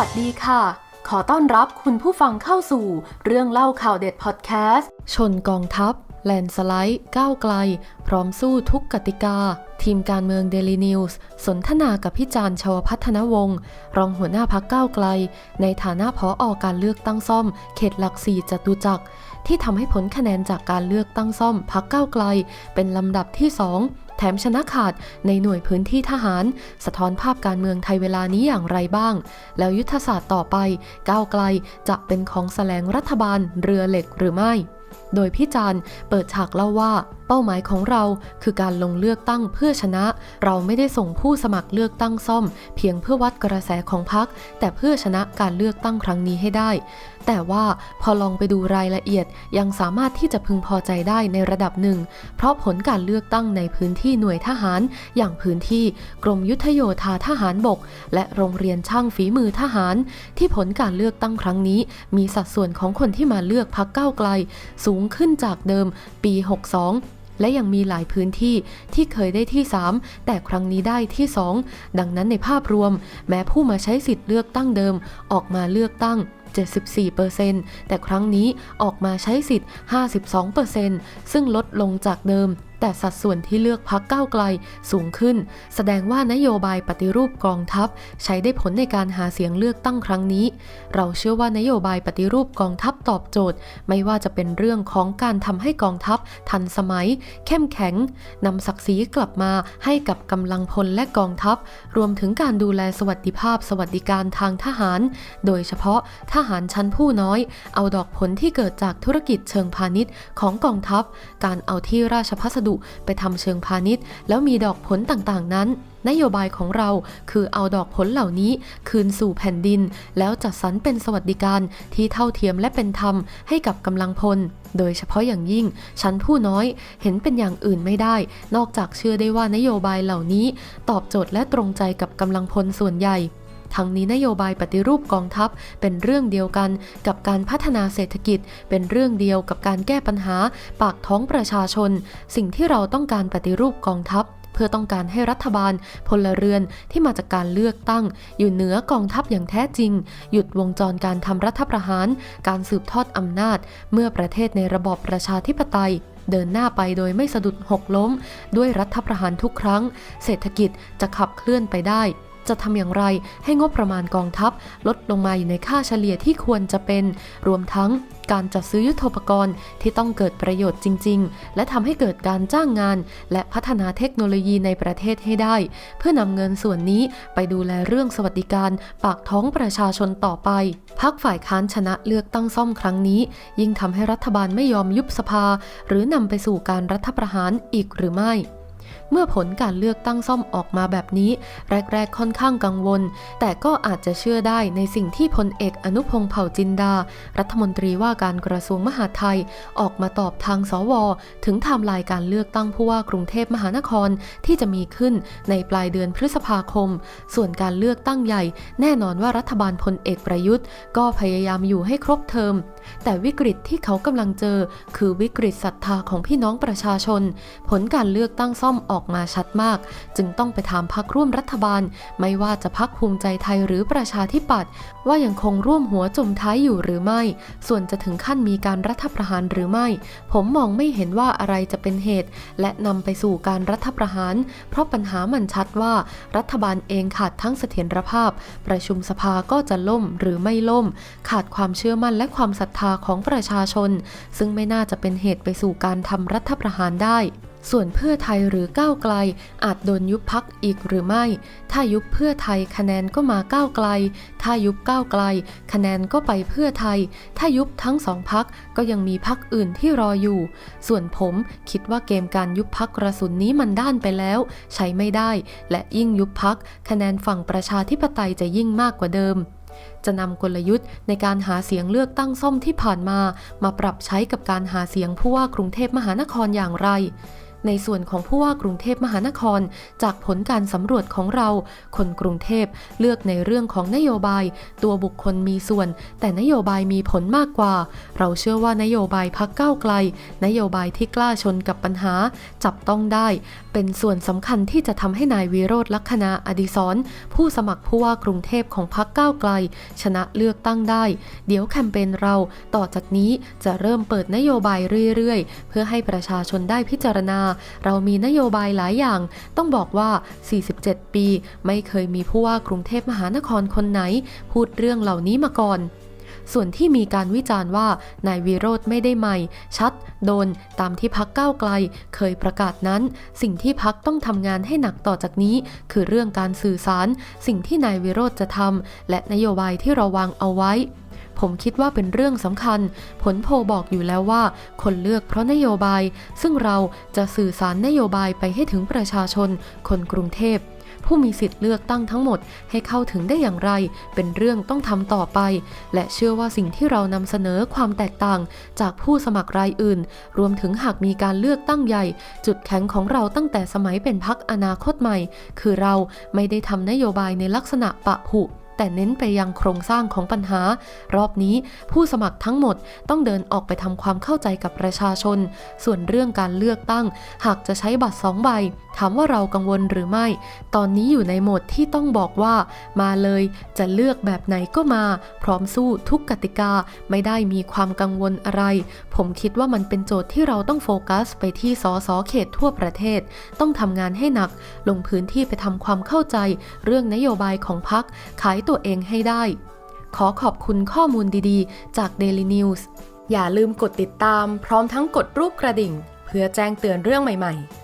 วัสดีค่ะ ขอต้อนรับคุณผู้ฟังเข้าสู่เรื่องเล่าข่าวเด็ดพอดแคสต์ ชนกองทัพ แลนสไลด์ ก้าวไกล พร้อมสู้ทุกกติกา ทีมการเมืองเดลีนิวส์สนทนากับพี่จานชาวพัฒนวงศ์รองหัวหน้าพักก้าวไกล ในฐานะพอออกการเลือกตั้งซ่อม เขตหลักสี่จตุจักรที่ทำให้ผลคะแนนจากการเลือกตั้งซ่อมพักก้าวไกล เป็นลำดับที่2 แถมชนะขาดในหน่วยพื้นที่ทหาร สะท้อนภาพการเมืองไทยเวลานี้อย่างไรบ้าง แล้วยุทธศาสตร์ต่อไป ก้าวไกลจะเป็นของแสลงรัฐบาลเรือเหล็กหรือไม่ โดยพี่จานเปิดฉากเล่าว่า เป้าหมายของเราคือการลงเลือกตั้งเพื่อชนะ เราไม่ได้ส่งผู้สมัครเลือกตั้งซ่อม เพียงเพื่อวัดกระแสของพรรคแต่เพื่อชนะการเลือกตั้งครั้งนี้ให้ได้ แต่ว่าพอลองไปดูรายละเอียดยังสามารถที่จะพึงพอใจได้ในระดับหนึ่ง เพราะผลการเลือกตั้งในพื้นที่หน่วยทหาร อย่างพื้นที่กรมยุทธโยธาทหารบก และโรงเรียนช่างฝีมือทหาร ที่ผลการเลือกตั้งครั้งนี้ มีสัดส่วนของคนที่มาเลือกพักก้าวไกล สูงขึ้นจากเดิมปี 62 และยังมีหลายพื้นที่ที่เคยได้ที่ 3 แต่ครั้งนี้ได้ที่ 2 ดังนั้นในภาพรวม แม้ผู้มาใช้สิทธิ์เลือกตั้งเดิมออกมาเลือกตั้ง74%แต่ครั้งนี้ออกมาใช้สิทธิ์ 52%ซึ่งลดลงจากเดิม แต่สัดส่วนที่เลือกพักก้าวไกลสูงขึ้น แสดงว่านโยบายปฏิรูปกองทัพ ใช้ได้ผลในการหาเสียงเลือกตั้งครั้งนี้ เราเชื่อว่านโยบายปฏิรูปกองทัพตอบโจทย์ ไม่ว่าจะเป็นเรื่องของการทำให้กองทัพ ทันสมัย เข้มแข็งนำศักดิ์ศรีกลับมาให้กับกำลังพลและกองทัพ รวมถึงการดูแลสวัสดิภาพ สวัสดิการทางทหาร โดยเฉพาะทหารชั้นผู้น้อย เอาดอกผลที่เกิดจากธุรกิจเชิงพาณิชย์ของกองทัพ การเอาที่ราชพัสดุดุไปทำเชิงพาณิชย์ แล้วมีดอกผลต่างๆนั้น นโยบายของเราคือเอาดอกผลเหล่านี้คืนสู่แผ่นดิน แล้วจัดสรรเป็นสวัสดิการที่เท่าเทียมและเป็นธรรมให้กับกำลังพล โดยเฉพาะอย่างยิ่งชั้นผู้น้อยเห็นเป็นอย่างอื่นไม่ได้ นอกจากเชื่อได้ว่านโยบายเหล่านี้ ตอบโจทย์และตรงใจกับกำลังพลส่วนใหญ่ ทั้งนี้นโยบายปฏิรูปกองทัพเป็นเรื่องเดียวกันกับการพัฒนาเศรษฐกิจ เป็นเรื่องเดียวกับการแก้ปัญหาปากท้องประชาชน สิ่งที่เราต้องการปฏิรูปกองทัพเพื่อต้องการให้รัฐบาลพลเรือนที่มาจากการเลือกตั้ง อยู่เหนือกองทัพอย่างแท้จริง หยุดวงจรการทำรัฐประหาร การสืบทอดอำนาจ เมื่อประเทศในระบอบประชาธิปไตย เดินหน้าไปโดยไม่สะดุดหกล้ม ด้วยรัฐประหารทุกครั้ง เศรษฐกิจจะขับเคลื่อนไปได้ จะทำอย่างไรให้งบประมาณกองทัพ ลดลงมาอยู่ในค่าเฉลี่ยที่ควรจะเป็น รวมทั้งการจัดซื้อยุทโธปกรณ์ที่ต้องเกิดประโยชน์จริง ๆ และทำให้เกิดการจ้างงาน และพัฒนาเทคโนโลยีในประเทศให้ได้ เพื่อนำเงินส่วนนี้ไปดูแลเรื่องสวัสดิการ ปากท้องประชาชนต่อไป พักฝ่ายค้านชนะเลือกตั้งซ่อมครั้งนี้ ยิ่งทำให้รัฐบาลไม่ยอมยุบสภา หรือนำไปสู่การรัฐประหารอีกหรือไม่ เมื่อผลการเลือกตั้งซ่อมออกมาแบบนี้ แรก ๆ ค่อนข้างกังวล แต่ก็อาจจะเชื่อได้ในสิ่งที่พลเอกอนุพงศ์เผ่าจินดา รัฐมนตรีว่าการกระทรวงมหาดไทย ออกมาตอบทางสว ถึงไทม์ไลน์การเลือกตั้งผู้ว่ากรุงเทพมหานครที่จะมีขึ้นในปลายเดือนพฤษภาคม ส่วนการเลือกตั้งใหญ่ แน่นอนว่ารัฐบาลพลเอกประยุทธ์ ก็พยายามอยู่ให้ครบเทอม แต่วิกฤตที่เขากำลังเจอ คือวิกฤตศรัทธาของพี่น้องประชาชน ผลการเลือกตั้งซ่อมออกมาชัดมาก จึงต้องไปถามพักร่วมรัฐบาล ไม่ว่าจะพักภูมิใจไทยหรือประชาธิปัตย์ว่ายังคงร่วมหัวจมท้ายอยู่หรือไม่ ส่วนจะถึงขั้นมีการรัฐประหารหรือไม่ ผมมองไม่เห็นว่าอะไรจะเป็นเหตุ และนำไปสู่การรัฐประหาร เพราะปัญหามันชัดว่า รัฐบาลเองขาดทั้งเสถียรภาพ ประชุมสภาก็จะล่มหรือไม่ล่ม ขาดความเชื่อมั่นและความศรัทธาของประชาชน ซึ่งไม่น่าจะเป็นเหตุไปสู่การทำรัฐประหารได้ ส่วนเพื่อไทยหรือก้าวไกล อาจโดนยุบพักอีกหรือไม่ ถ้ายุบเพื่อไทยคะแนนก็มาก้าวไกล ถ้ายุบก้าวไกล คะแนนก็ไปเพื่อไทย ถ้ายุบทั้งสองพักก็ยังมีพักอื่นที่รออยู่ ส่วนผมคิดว่าเกมการยุบพักกระสุนนี้มันด้านไปแล้ว ใช้ไม่ได้ และยิ่งยุบพักคะแนนฝั่งประชาธิปไตยจะยิ่งมากกว่าเดิมจะนำกลยุทธ์ในการหาเสียงเลือกตั้งซ่อมที่ผ่านมา มาปรับใช้กับการหาเสียงผู้ว่ากรุงเทพมหานครอย่างไร ในส่วนของผู้ว่ากรุงเทพมหานคร จากผลการสำรวจของเรา คนกรุงเทพเลือกในเรื่องของนโยบาย ตัวบุคคลมีส่วน แต่นโยบายมีผลมากกว่า เราเชื่อว่านโยบายพักก้าวไกล นโยบายที่กล้าชนกับปัญหา จับต้องได้ เป็นส่วนสำคัญที่จะทำให้นายวิโรธลักษณะอดิศรผู้สมัครผู้ว่ากรุงเทพของพักก้าวไกล ชนะเลือกตั้งได้ เดี๋ยวแคมเปญเราต่อจากนี้จะเริ่มเปิดนโยบายเรื่อยๆ เพื่อให้ประชาชนได้พิจารณาเรามีนโยบายหลายอย่าง ต้องบอกว่า 47 ปี ไม่เคยมีผู้ว่ากรุงเทพมหานครคนไหน พูดเรื่องเหล่านี้มาก่อนส่วนที่มีการวิจารณ์ว่านายวิโรธไม่ได้ใหม่ ชัด โดน ตามที่พักก้าวไกล เคยประกาศนั้น สิ่งที่พักต้องทำงานให้หนักต่อจากนี้ คือเรื่องการสื่อสาร สิ่งที่นายวิโรธจะทำและนโยบายที่เราวางเอาไว้ ผมคิดว่าเป็นเรื่องสำคัญ ผลโพลบอกอยู่แล้วว่า คนเลือกเพราะนโยบาย ซึ่งเราจะสื่อสารนโยบายไปให้ถึงประชาชน คนกรุงเทพผู้มีสิทธิ์เลือกตั้งทั้งหมดให้เข้าถึงได้อย่างไร เป็นเรื่องต้องทำต่อไป และเชื่อว่าสิ่งที่เรานำเสนอความแตกต่าง จากผู้สมัครรายอื่น รวมถึงหากมีการเลือกตั้งใหญ่ จุดแข็งของเราตั้งแต่สมัยเป็นพักอนาคตใหม่ คือเราไม่ได้ทำนโยบายในลักษณะปะผุ แต่เน้นไปยังโครงสร้างของปัญหา รอบนี้ผู้สมัครทั้งหมดต้องเดินออกไปทำความเข้าใจกับประชาชน ส่วนเรื่องการเลือกตั้ง หากจะใช้บัตรสองใบ ถามว่าเรากังวลหรือไม่ ตอนนี้อยู่ในโหมดที่ต้องบอกว่า มาเลยจะเลือกแบบไหนก็มา พร้อมสู้ทุกกติกาไม่ได้มีความกังวลอะไร ผมคิดว่ามันเป็นโจทย์ที่เราต้องโฟกัส ไปที่สสเขตทั่วประเทศ ต้องทำงานให้หนัก ลงพื้นที่ไปทำความเข้าใจ เรื่องนโยบายของพรรคขายตัวเองให้ได้ ขอขอบคุณข้อมูลดีๆ จาก Daily News อย่าลืมกดติดตาม พร้อมทั้งกดรูปกระดิ่ง เพื่อแจ้งเตือนเรื่องใหม่ ๆ